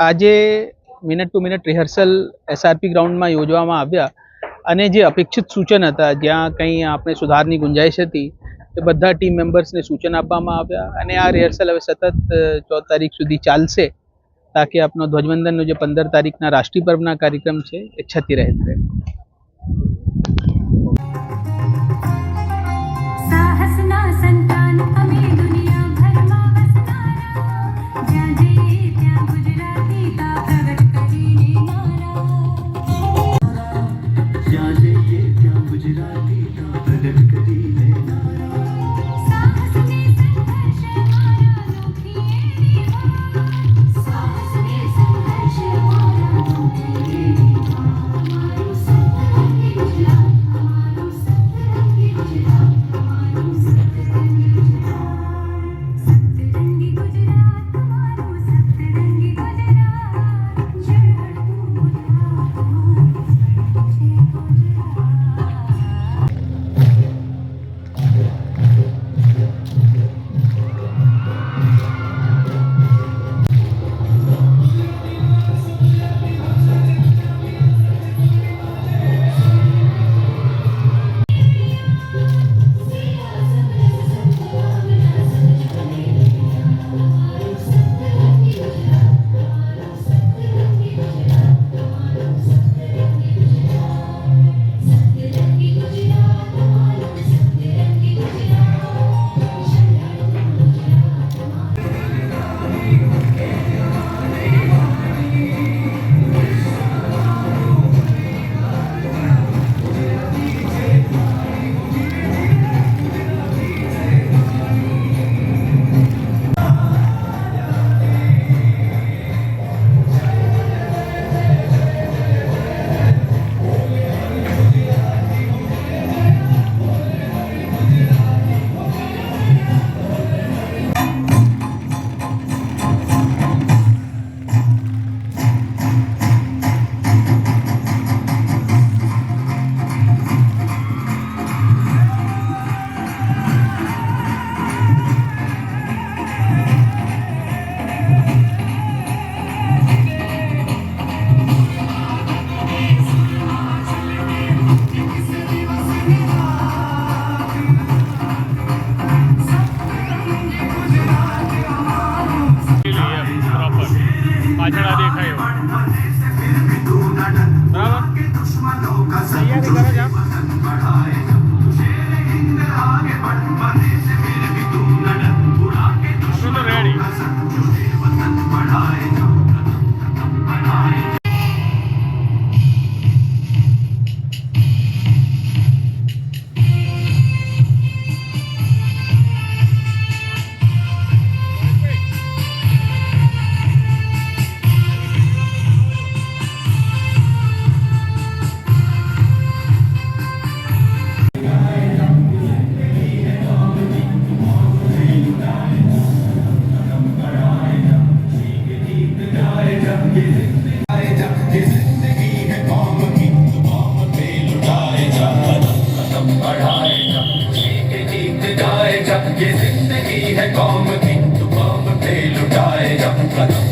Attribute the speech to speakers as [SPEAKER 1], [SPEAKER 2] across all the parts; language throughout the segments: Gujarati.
[SPEAKER 1] આજે minute to minute rehearsal SRP ગ્રાઉન્ડમાં યોજવામાં આવ્યા અને જે અપેક્ષિત સૂચન હતા, જ્યાં કંઈ આપણે સુધારની ગુંજાઈશ હતી, એ બધા ટીમ મેમ્બર્સને સૂચન આપવામાં આવ્યા અને આ રિહર્સલ હવે સતત ચૌદ તારીખ સુધી ચાલશે, તાકી આપનો ધ્વજવંદનનો જે પંદર તારીખના રાષ્ટ્રીય પર્વના કાર્યક્રમ છે, એ છતી રહે.
[SPEAKER 2] Thank you.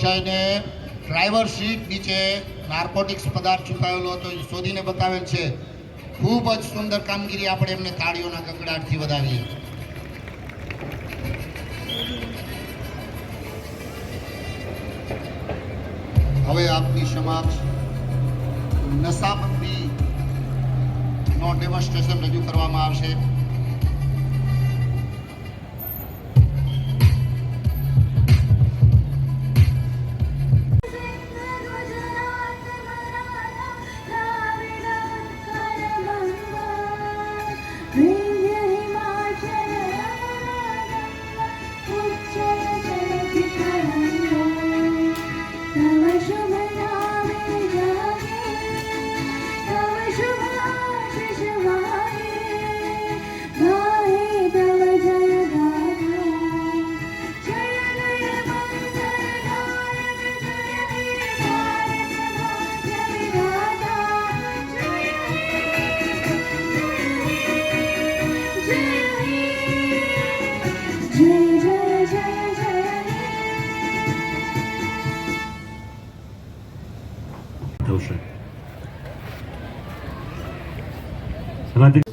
[SPEAKER 2] છે
[SPEAKER 3] ડ્રાઈવર સીટ નીચે નાર્કોટિક્સ પદાર્થ છુપાયેલો હતો, એ શોધીને બતાવેલ છે. ખૂબ જ સુંદર કામગીરી આપણે એમને તાળીઓના ગગડાટથી વધાવીએ હવે આપની સમક્ષ
[SPEAKER 1] નશાબંધી નો ડેમોન્સ્ટ્રેશન રજૂ કરવામાં આવશે.
[SPEAKER 4] રાજ્ય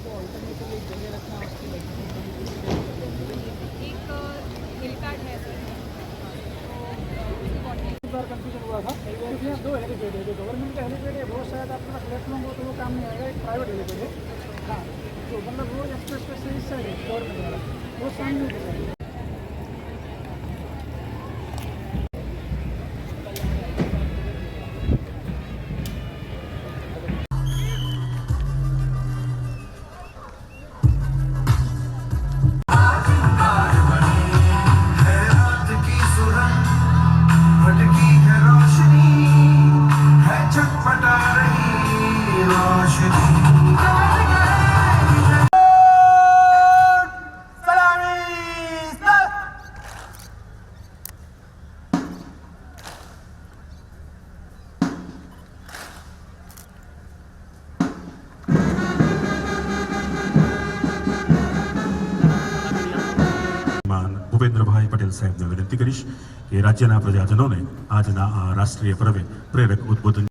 [SPEAKER 5] बार कंफ्यूजन हुआ था क्योंकि यहाँ दो हेलीपैड है जो गवर्नमेंट का हेलीपैड है वो शायद अपना प्लेटफॉर्म हो तो वो काम नहीं आएगा एक प्राइवेट हेलीपैड है हाँ तो मतलब वो एक्सप्रेस वे से इस साइड है गवर्नमेंट वाला वो सामने
[SPEAKER 4] પટેલ સાહેબને વિનંતી કરીશ કે રાજ્યના પ્રજાજનોને આજના આ રાષ્ટ્રીય પર્વે પ્રેરક ઉદ્બોધન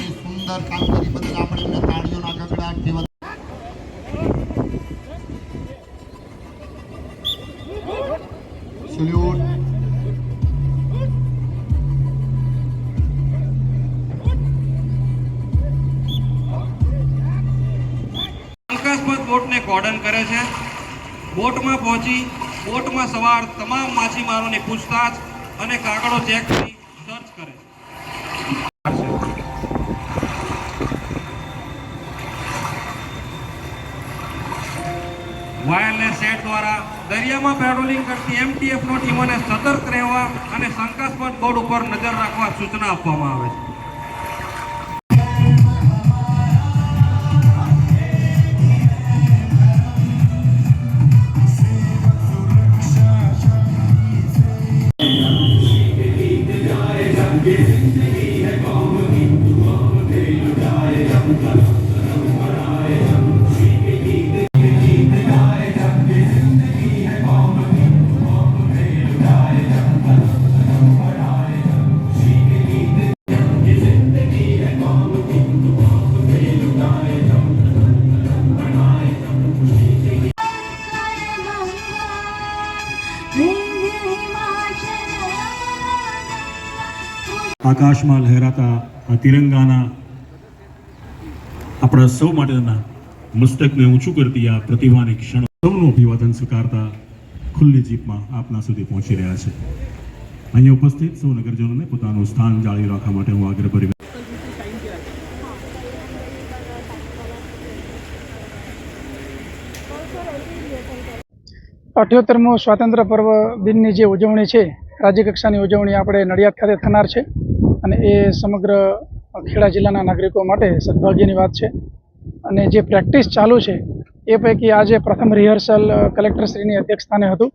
[SPEAKER 1] એટલાની સુંદર કામગીરી બદલ આપણે એમને તાળીઓના ગગડાટથી સલ્યુટ
[SPEAKER 6] શંકાસ્પદ બોટને કોર્ડન કરે છે. બોટમાં પહોંચી બોટમાં સવાર તમામ માછીમારોની પૂછતાછ અને કાગળો ચેક કરે છે વાયરલેસ સેટ દ્વારા દરિયામાં પેટ્રોલિંગ કરતી એમટીએફનો ટીમોને સતર્ક રહેવા અને શંકાસ્પદ બોર્ડ ઉપર નજર રાખવા સૂચના આપવામાં આવે છે.
[SPEAKER 4] આકાશમાં લહેરાતા આ તિરંગાના આપણા સૌ માટેના મસ્તકને ઊંચું કરતી આ પ્રતિભાની ક્ષણ સૌનું અભિવાદન સ્વીકારતા ખુલ્લી જીપમાં આપના સુધી પહોંચી રહ્યા છે. અહીંયા ઉપસ્થિત સૌ નગરજનોને પોતાનું સ્થાન જાળવી રાખવા માટે હું આગ્રહ આગ્રહભરી
[SPEAKER 5] અઠ્યોતેરમો સ્વાતંત્ર્ય પર્વ દિનની જે ઉજવણી છે રાજ્ય કક્ષાની ઉજવણી આપણે નડિયાદ ખાતે થનાર છે. અને એ સમગ્ર ખેડા જિલ્લાના નાગરિકો માટે સદભાગ્યની વાત છે. અને જે પ્રેક્ટિસ ચાલુ છે, એ પૈકી આજે પ્રથમ રિહર્સલ કલેક્ટરશ્રીની અધ્યક્ષસ્થાને હતું.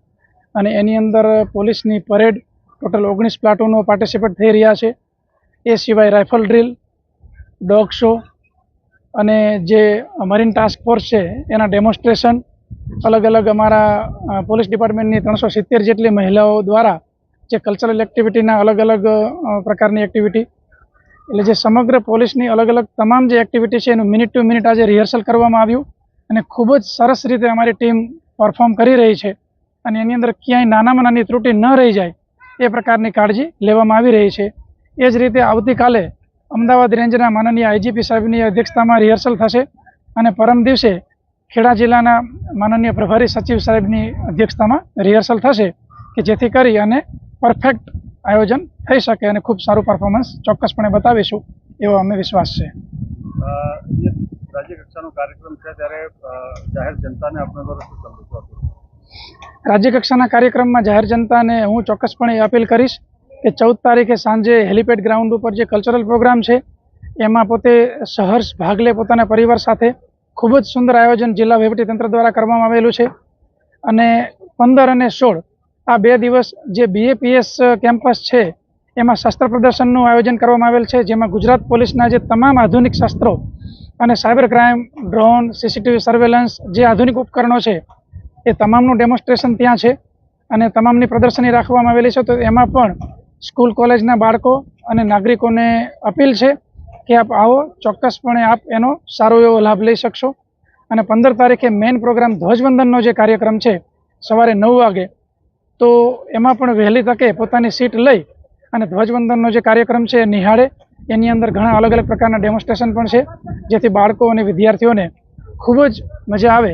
[SPEAKER 5] અને એની અંદર પોલીસની પરેડ ટોટલ ઓગણીસ પ્લાટુનો પાર્ટિસિપેટ થઈ રહ્યા છે. એ સિવાય રાઇફલ ડ્રીલ, ડોગ શો અને જે મરીન ટાસ્ક ફોર્સ છે, એના ડેમોન્સ્ટ્રેશન અલગ અલગ અમારા પોલીસ ડિપાર્ટમેન્ટની ત્રણસો સિત્તેર જેટલી મહિલાઓ દ્વારા જે કલ્ચરલ એક્ટિવિટીના અલગ અલગ પ્રકારની એક્ટિવિટી એટલે જે સમગ્ર પોલીસની અલગ અલગ તમામ જે એક્ટિવિટી છે એનું મિનિટ ટુ મિનિટ આજે રિહર્સલ કરવામાં આવ્યું અને ખૂબ જ સરસ રીતે અમારી ટીમ પરફોર્મ કરી રહી છે. અને એની અંદર ક્યાંય નાનામાં નાની ત્રુટિ ન રહી જાય એ પ્રકારની કાળજી લેવામાં આવી રહી છે. એ જ રીતે આવતીકાલે અમદાવાદ રેન્જના માનનીય આઈજીપી સાહેબની અધ્યક્ષતામાં રિહર્સલ થશે અને પરમ દિવસે ખેડા જિલ્લાના માનનીય પ્રભારી સચિવ સાહેબની અધ્યક્ષતામાં રિહર્સલ થશે કે જેથી કરી અને પરફેક્ટ આયોજન થઈ શકે અને ખૂબ સારું પરફોર્મન્સ ચોક્કસપણે બતાવીશું એવો અમે વિશ્વાસ છે.
[SPEAKER 7] રાજ્ય કક્ષાનો કાર્યક્રમ છે ત્યારે જાહેર જનતાને આપણા દ્વારા શું સંદેશો આપો?
[SPEAKER 5] રાજ્ય કક્ષાના કાર્યક્રમમાં જાહેર જનતાને હું ચોક્કસપણે અપીલ કરીશ કે ચૌદ તારીખે સાંજે હેલિપેડ ગ્રાઉન્ડ ઉપર જે કલ્ચરલ પ્રોગ્રામ છે એમાં પોતે સહર્ષ ભાગ લે પોતાના પરિવાર સાથે. ખૂબ જ સુંદર આયોજન જિલ્લા વહીવટીતંત્ર દ્વારા કરવામાં આવેલું છે. અને પંદર અને સોળ આ બે દિવસ જે બીએપીએસ કેમ્પસ છે, એમાં શસ્ત્ર પ્રદર્શનનું આયોજન કરવામાં આવેલ છે, જેમાં ગુજરાત પોલીસના જે તમામ આધુનિક શસ્ત્રો અને cyber crime, drone CCTV surveillance જે આધુનિક ઉપકરણો છે, એ તમામનું ડેમોન્સ્ટ્રેશન ત્યાં છે અને તમામની પ્રદર્શની રાખવામાં આવેલી છે. તો એમાં પણ સ્કૂલ કોલેજના બાળકો અને નાગરિકોને અપીલ છે કે આપ આવો, ચોક્કસપણે આપ એનો સારો એવો લાભ લઈ શકશો. અને પંદર તારીખે મેઇન પ્રોગ્રામ ધ્વજવંદનનો જે કાર્યક્રમ છે, સવારે નવ વાગે તો એમાં પણ વહેલી તકે પોતાની સીટ લઈ અને ધ્વજવંદનનો જે કાર્યક્રમ છે એ નિહાળે. એની અંદર ઘણા અલગ અલગ પ્રકારના ડેમોન્સ્ટ્રેશન પણ છે, જેથી બાળકો અને વિદ્યાર્થીઓને ખૂબ જ મજા આવે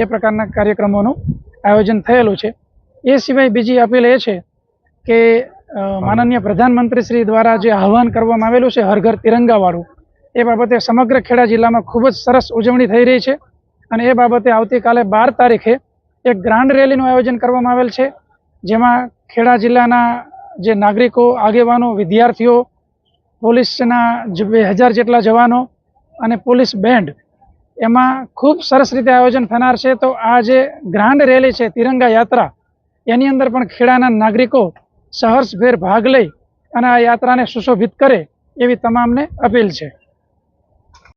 [SPEAKER 5] એ પ્રકારના કાર્યક્રમોનું આયોજન થયેલું છે. એ સિવાય બીજી અપીલ એ છે કે માનનીય પ્રધાનમંત્રી શ્રી દ્વારા જે આહવાન કરવામાં આવેલું છે હર ઘર તિરંગાવાળું, એ બાબતે સમગ્ર ખેડા જિલ્લામાં ખૂબ જ સરસ ઉજવણી થઈ રહી છે અને એ બાબતે આવતીકાલે બાર તારીખે એક ગ્રાન્ડ રેલીનું આયોજન કરવામાં આવેલ છે. જેમાં ખેડા જિલ્લાના જે નાગરિકો, આગેવાનો, વિદ્યાર્થીઓ, પોલીસના બે હજાર જેટલા જવાનો અને પોલીસ બેન્ડ, એમાં ખૂબ સરસ રીતે આયોજન થનાર છે. તો આ જે ગ્રાન્ડ રેલી છે, તિરંગા યાત્રા, એની અંદર પણ ખેડાના નાગરિકો સહર્ષભેર ભાગ લઈ અને આ યાત્રાને સુશોભિત કરે એવી તમામને અપીલ છે.